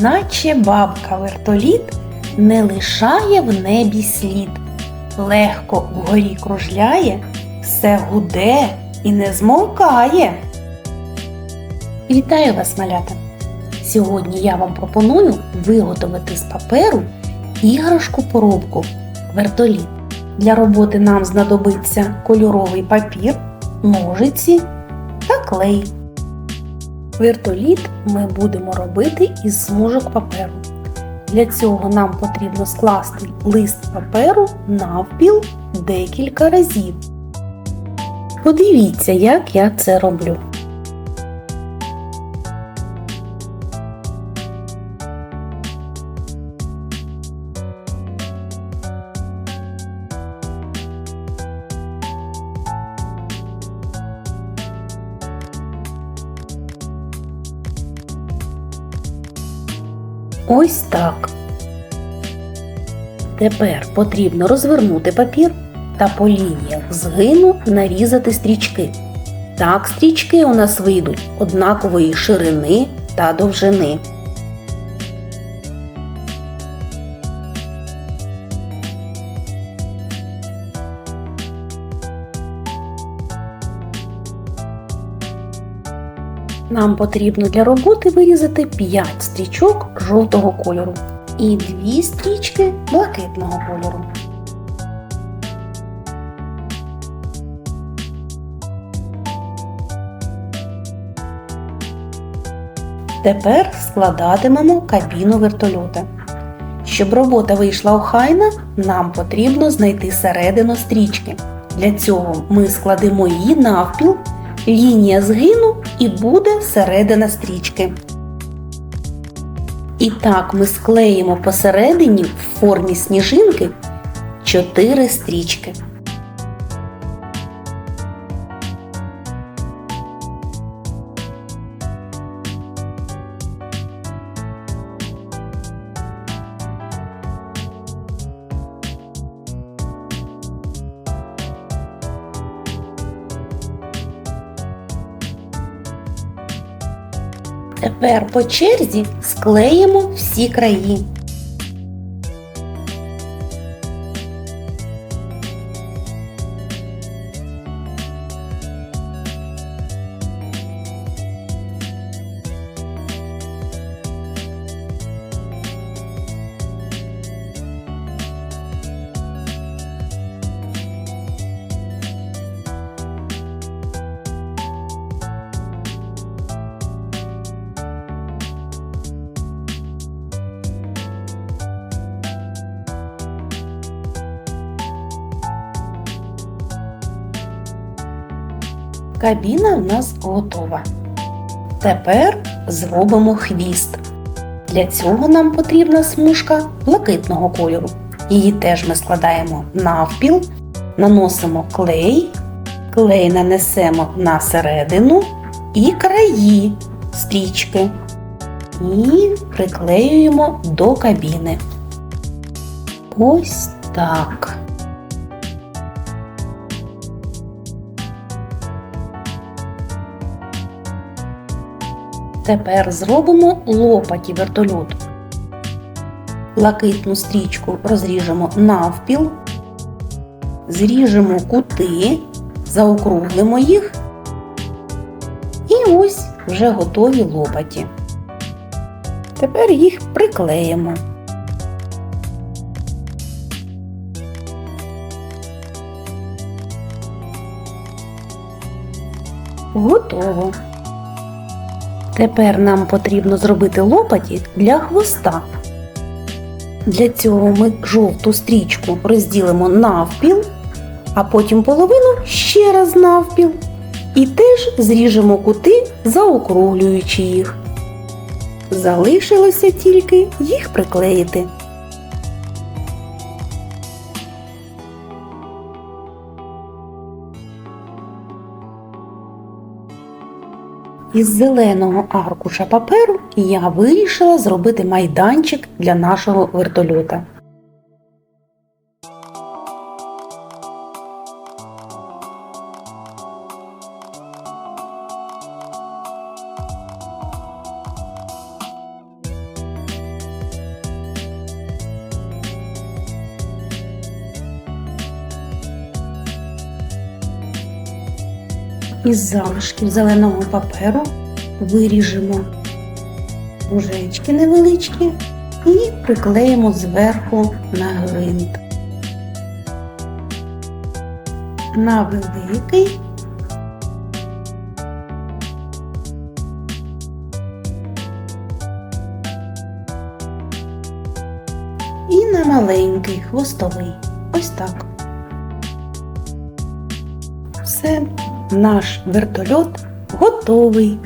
наче бабка вертоліт, не лишає в небі слід. Легко вгорі кружляє, все гуде і не змовкає. Вітаю вас, малята! Сьогодні я вам пропоную виготовити з паперу іграшку-поробку вертоліт. Для роботи нам знадобиться кольоровий папір, ножиці та клей. Вертоліт ми будемо робити із смужок паперу. Для цього нам потрібно скласти лист паперу навпіл декілька разів. Подивіться, як я це роблю. Ось так. Тепер потрібно розвернути папір та по лініях згину нарізати стрічки. Так стрічки у нас вийдуть однакової ширини та довжини. Нам потрібно для роботи вирізати 5 стрічок жовтого кольору і 2 стрічки блакитного кольору. Тепер складатимемо кабіну вертольота. Щоб робота вийшла охайна, нам потрібно знайти середину стрічки. Для цього ми складемо її навпіл, лінія згину і буде середина стрічки. І так ми склеїмо посередині в формі сніжинки 4 стрічки. Тепер по черзі склеїмо всі краї. Кабіна в нас готова. Тепер зробимо хвіст. Для цього нам потрібна смужка блакитного кольору. Її теж ми складаємо навпіл, наносимо клей, клей нанесемо на середину і краї стрічки. І приклеюємо до кабіни. Ось так. Тепер зробимо лопаті вертольоту. Блакитну стрічку розріжемо навпіл, зріжемо кути, заокруглимо їх і ось вже готові лопаті. Тепер їх приклеїмо. Готово. Тепер нам потрібно зробити лопаті для хвоста. Для цього ми жовту стрічку розділимо навпіл, а потім половину ще раз навпіл. І теж зріжемо кути, заокруглюючи їх. Залишилося тільки їх приклеїти. Із зеленого аркуша паперу я вирішила зробити майданчик для нашого вертольота. Із залишків зеленого паперу виріжемо кружечки невеличкі і приклеїмо зверху на гвинт. На великий і на маленький хвостовий. Ось так. Все, наш вертольот готовий.